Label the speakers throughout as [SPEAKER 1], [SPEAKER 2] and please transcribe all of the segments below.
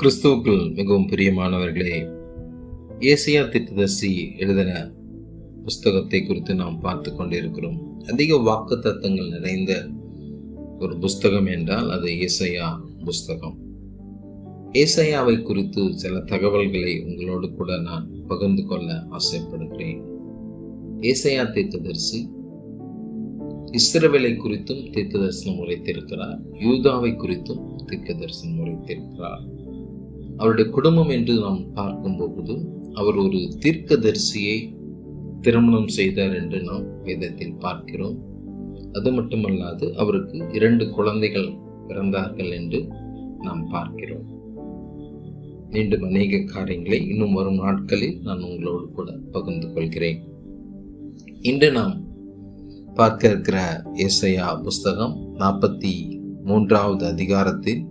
[SPEAKER 1] கிறிஸ்துவுக்குள் மிகவும் பிரியமானவர்களே ஏசியா திட்டதர்சி எழுதின புஸ்தகத்தை குறித்து நாம் பார்த்து கொண்டிருக்கிறோம். அதிக வாக்கு தத்தங்கள் நிறைந்த ஒரு புஸ்தகம் என்றால் அது ஏசையா புஸ்தகம். ஏசையாவை குறித்து சில தகவல்களை உங்களோடு கூட நான் பகிர்ந்து கொள்ள ஆசைப்படுகிறேன். ஏசையா தீர்க்கதரிசி இஸ்ரவேலை குறித்தும் தீர்க்க தரிசனம் உரைத்திருக்கிறார். யூதாவை குறித்தும் தீர்க்க தரிசனம் உரைத்திருக்கிறார். அவருடைய குடும்பம் என்று நாம் பார்க்கும்போது அவர் ஒரு தீர்க்கதரிசியை திருமணம் செய்தார் என்று நாம் வேதத்தில் பார்க்கிறோம். அது மட்டுமல்லாது அவருக்கு இரண்டு குழந்தைகள் பிறந்தார்கள் என்று நாம் பார்க்கிறோம். மீண்டும் அநேக காரியங்களை இன்னும் வரும் நாட்களில் நான் உங்களோடு கூட பகிர்ந்து கொள்கிறேன். இன்று நாம் பார்க்க இருக்கிற ஏசையா புஸ்தகம் நாற்பத்தி மூன்றாவது அதிகாரத்தில்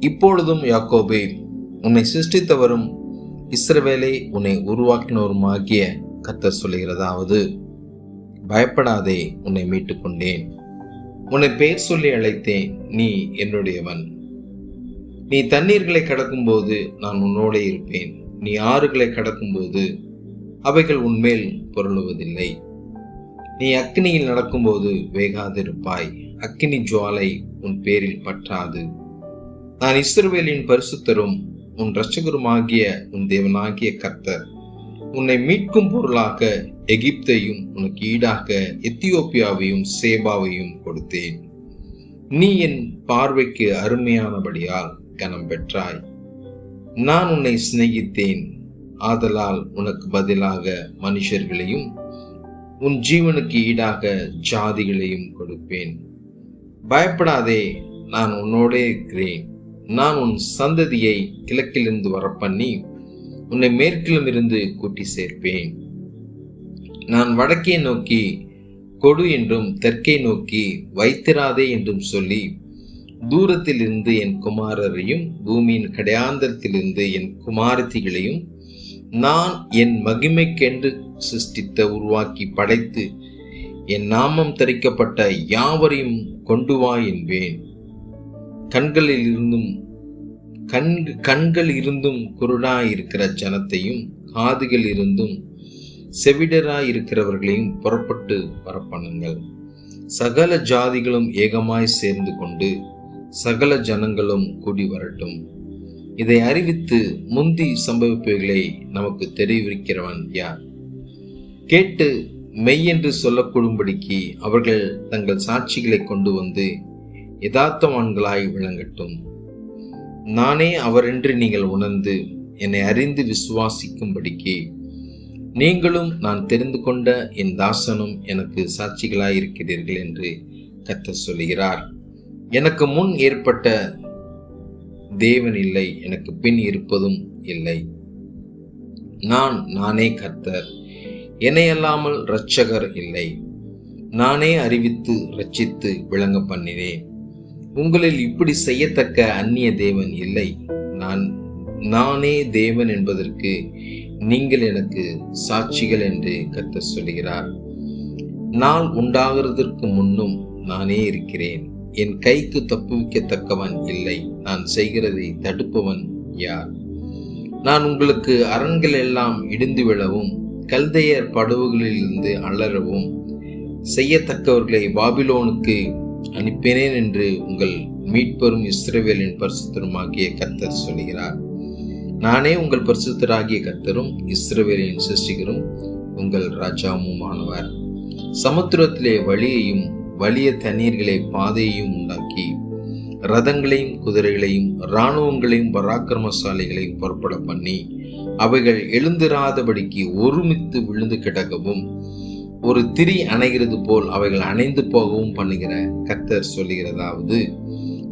[SPEAKER 1] இப்பொழுதும் யாக்கோபே உன்னை சிருஷ்டித்தவரும் இஸ்ரவேலை உன்னை உருவாக்கினவருமாகிய கத்தர் சொல்லுகிறதாவது பயப்படாதே உன்னை மீட்டுக்கொண்டேன். உன்னை பெயர் சொல்லி அழைத்தேன் நீ என்னுடையவன். நீ தண்ணீர்களை கடக்கும்போது நான் உன்னோடே இருப்பேன். நீ ஆறுகளை கடக்கும்போது அவைகள் உன்மேல் பொருளுவதில்லை. நீ அக்னியில் நடக்கும்போது வேகாதிருப்பாய். அக்னி ஜுவாலை உன் பேரில் பற்றாது. நான் இஸ்ரவேலின் பரிசுத்தரும் உன் இரட்சகருமாகிய உன் தேவனாகிய கர்த்தர். உன்னை மீட்கும் பொருளாக எகிப்தையும் உனக்கு ஈடாக எத்தியோப்பியாவையும் சேபாவையும் கொடுத்தேன். நீ என் பார்வைக்கு அருமையானபடியால் கனம் பெற்றாய். நான் உன்னை சிநேகித்தேன். ஆதலால் உனக்கு பதிலாக மனுஷர்களையும் உன் ஜீவனுக்கு ஈடாக ஜாதிகளையும் கொடுப்பேன். பயப்படாதே நான் உன்னோடே இருக்கிறேன். நான் உன் சந்ததியை கிழக்கிலிருந்து வரப்பண்ணி உன்னை மேற்கிலும் இருந்து கூட்டி சேர்ப்பேன். நான் வடக்கே நோக்கி கொடு என்றும் தெற்கே நோக்கி வைத்திராதே என்றும் சொல்லி தூரத்திலிருந்து என் குமாரரையும் பூமியின் கடையாந்தரத்திலிருந்து என் குமாரத்திகளையும் நான் என் மகிமைக்கென்று சிருஷ்டித்த உருவாக்கி படைத்து என் நாமம் தரிக்கப்பட்ட யாவரையும் கொண்டு வா என்பேன். கண்களில் இருந்தும் கண் கண்கள் இருந்தும் குருடாய் இருக்கிற ஜனத்தையும் காதுகள் இருந்தும் செவிடராய் இருக்கிறவர்களையும் புறப்பட்டு வரப்பண்ணுங்கள் சகல ஜாதிகளும் ஏகமாய் சேர்ந்து கொண்டு சகல ஜனங்களும் கூடி வரட்டும். இதை அறிவித்து முந்தி சம்பவிப்புகளை நமக்கு தெரிவிக்கிறவன் யார்? கேட்டு மெய்யென்று சொல்லக்கூடும்படிக்கு அவர்கள் தங்கள் சாட்சிகளை கொண்டு வந்து யதார்த்தவான்களாய் விளங்கட்டும். நானே அவரென்று நீங்கள் உணர்ந்து என்னை அறிந்து விசுவாசிக்கும்படிக்கு நீங்களும் நான் தெரிந்து கொண்ட என் தாசனும் எனக்கு சாட்சிகளாயிருக்கிறீர்கள் என்று கத்த சொல்கிறார் எனக்கு முன் ஏற்பட்ட தேவன் இல்லை எனக்கு பின் இருப்பதும் இல்லை. நான் நானே கர்த்தர் என்னையல்லாமல் இரட்சகர் இல்லை. நானே அறிவித்து ரட்சித்து விளங்க பண்ணினேன் உங்களில் இப்படி செய்யத்தக்க அந்நிய தேவன் இல்லை. நான் நானே தேவன் என்பதற்கு நீங்கள் எனக்கு சாட்சிகள் என்று கத்த சொல்கிறார் நான் உண்டாகிறதற்கு முன்னும் நானே இருக்கிறேன். என் கைக்கு தப்புவிக்கத்தக்கவன் இல்லை. நான் செய்கிறதை தடுப்பவன் யார்? நான் உங்களுக்கு அரண்கள் எல்லாம் இடிந்து விழவும் கல்தையர் படவுகளிலிருந்து அலறவும் செய்யத்தக்கவர்களை பாபிலோனுக்கு அனுப்பினேன் என்று உங்கள் மீட்பரும் இஸ்ரவேலின் பரிசுத்தருமாகிய கர்த்தர் சொல்கிறார் நானே உங்கள் பரிசுத்தராகிய கர்த்தரும் இஸ்ரவேலின் சிருஷ்டிகரும் உங்கள் ராஜாவும் ஆனவர் சமுத்திரத்திலே வழியையும் வலிய தண்ணீர்களை பாதையையும் உண்டாக்கி ரதங்களையும் குதிரைகளையும் இராணுவங்களையும் பராக்கிரமசாலிகளையும் புறப்பட பண்ணி அவைகள் எழுந்திராதபடிக்கு ஒருமித்து விழுந்து கிடக்கவும் ஒரு திரி அணைகிறது போல் அவைகள் அணைந்து போகவும் பண்ணுகிற கர்த்தர் சொல்லுகிறதாவது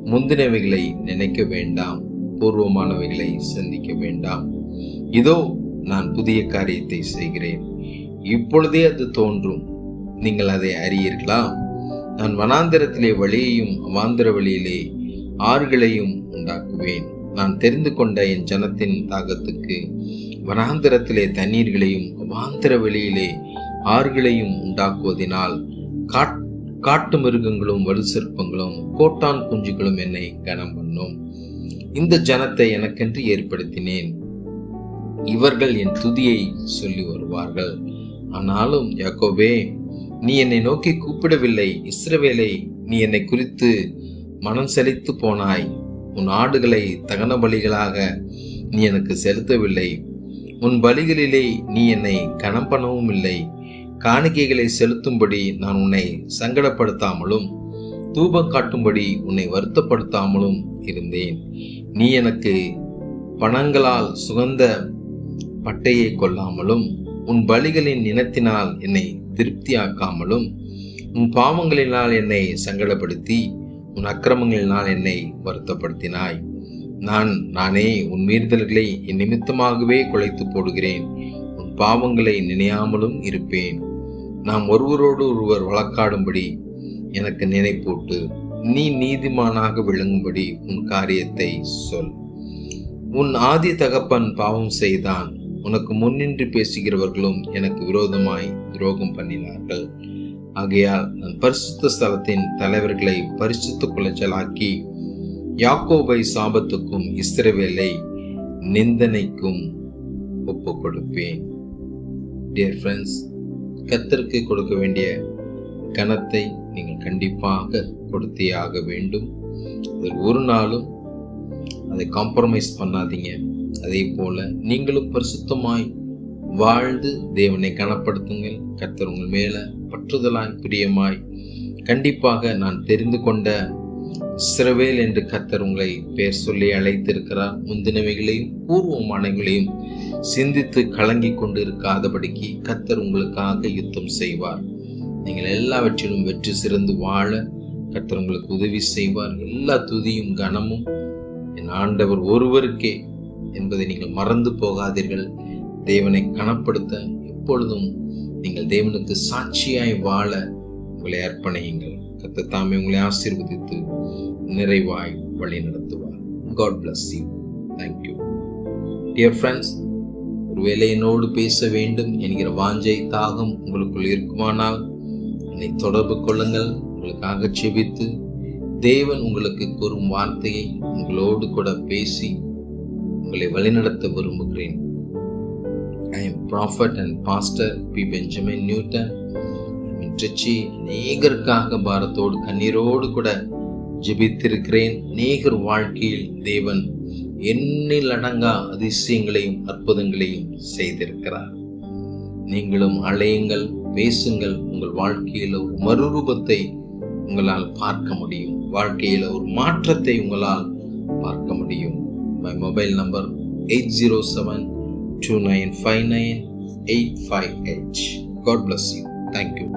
[SPEAKER 1] முந்தினவைகளை நினைக்க வேண்டாம் பூர்வமானவைகளை சிந்திக்க வேண்டாம். இதோ நான் புதிய காரியத்தை செய்கிறேன். இப்பொழுதே அது தோன்றும். நீங்கள் அதை அறியீர்களா? நான் வனாந்திரத்திலே வழியையும் அவாந்திர வழியிலே ஆறுகளையும் உண்டாக்குவேன். நான் தெரிந்து கொண்ட என் ஜனத்தின் தாகத்துக்கு வனாந்திரத்திலே தண்ணீர்களையும் அவாந்திர வெளியிலே ஆறுகளையும் உண்டாக்குவதினால் காட் காட்டு மிருகங்களும் வலு சிற்பங்களும் கோட்டான் குஞ்சுகளும் என்னை கனம் பண்ணும் இந்த ஜனத்தை எனக்கென்று ஏற்படுத்தினேன். இவர்கள் என் துதியை சொல்லி வருவார்கள். ஆனாலும் யாக்கோபே நீ என்னை நோக்கி கூப்பிடவில்லை. இஸ்ரவேலை நீ என்னை குறித்து மனம் செலுத்து போனாய். உன் ஆடுகளை தகன பலிகளாக நீ எனக்கு செலுத்தவில்லை. உன் பலிகளிலே நீ என்னை கனம் பண்ணவும் இல்லை காணிக்கைகளை செலுத்தும்படி நான் உன்னை சங்கடப்படுத்தாமலும் தூபம் காட்டும்படி உன்னை வருத்தப்படுத்தாமலும் இருந்தேன். நீ எனக்கு பணங்களால் சுகந்த பட்டையை கொள்ளாமலும் உன் பலிகளின் இனத்தினால் என்னை திருப்தியாக்காமலும் உன் பாவங்களினால் என்னை சங்கடப்படுத்தி உன் அக்கிரமங்களினால் என்னை வருத்தப்படுத்தினாய். நான் நானே உன் மீறுதல்களை என் நிமித்தமாகவே குலைத்து போடுகிறேன். உன் பாவங்களை நினையாமலும் இருப்பேன். நாம் ஒருவரோடு ஒருவர் வழக்காடும்படி எனக்கு நினைப்பூட்டு நீ நீதிமானாக விளங்கும்படி உன் காரியத்தை சொல். உன் ஆதி தகப்பன் பாவம் செய்தான். உனக்கு முன்னின்று பேசுகிறவர்களும் எனக்கு விரோதமாய் துரோகம் பண்ணினார்கள். ஆகையால் நான் பரிசுத்த ஸ்தலத்தின் தலைவர்களை பரிசுத்த குலைச்சலாக்கி யாக்கோபை சாபத்துக்கும் இஸ்ரவேலை நிந்தனைக்கும் ஒப்பு கொடுப்பேன் டியர் ஃப்ரெண்ட்ஸ் கத்தருக்கு கொடுக்க வேண்டிய கனத்தை நீங்கள் கண்டிப்பாக கொடுத்தே ஆக வேண்டும். அதில் ஒரு நாளும் அதை காம்ப்ரமைஸ் பண்ணாதீங்க. அதே போல நீங்களும் பரிசுத்தமாய் வாழ்ந்து தேவனை கனப்படுத்துங்கள். கத்தர் உங்கள் மேலே பற்றுதலாய் பிரியமாய் கண்டிப்பாக நான் தெரிந்து கொண்ட சிறவேல் என்று கத்தர் உங்களை பேர் சொல்லி அழைத்திருக்கிறார். முந்தினவைகளையும் பூர்வமானங்களையும் சிந்தித்து கலங்கி கொண்டு இருக்காதபடிக்கு கத்தர் உங்களுக்காக யுத்தம் செய்வார். நீங்கள் எல்லாவற்றிலும் வெற்றி சிறந்து வாழ கத்தர் உங்களுக்கு உதவி செய்வார். எல்லா துதியும் கனமும் என் ஆண்டவர் ஒருவருக்கே என்பதை நீங்கள் மறந்து போகாதீர்கள். தேவனை கனப்படுத்த எப்பொழுதும் நீங்கள் தேவனுக்கு சாட்சியாய் வாழ உங்களை அர்ப்பணியுங்கள். கத்த தாமே உங்களை ஆசீர்வதித்து நிறைவாய் வழி நடத்துவார். God bless you thank you dear friends ஒருவேளை என்னோடு பேச வேண்டும் என்கிற வாஞ்சை தாகம் உங்களுக்குள் இருக்குமானால் என்னை தொடர்பு கொள்ளுங்கள். உங்களுக்காக செபித்து தேவன் உங்களுக்கு கூறும் வார்த்தையை உங்களோடு கூட பேசி உங்களை வழிநடத்த விரும்புகிறேன். I am prophet and pastor B Benjamin Newton Trichy அநேகருக்காக பாரத்தோடு கண்ணீரோடு கூட ஜெபித்திருக்கிறேன். அநேகர் வாழ்க்கையில் தேவன் எண்ணில் அடங்கா அதிசயங்களையும் அற்புதங்களையும் செய்திருக்கிறார். நீங்களும் அழையுங்கள் பேசுங்கள். உங்கள் வாழ்க்கையில் ஒரு மறுரூபத்தை உங்களால் பார்க்க முடியும். வாழ்க்கையில் ஒரு மாற்றத்தை உங்களால் பார்க்க முடியும். My mobile number eight zero seven two nine five nine eight five eight God bless you thank you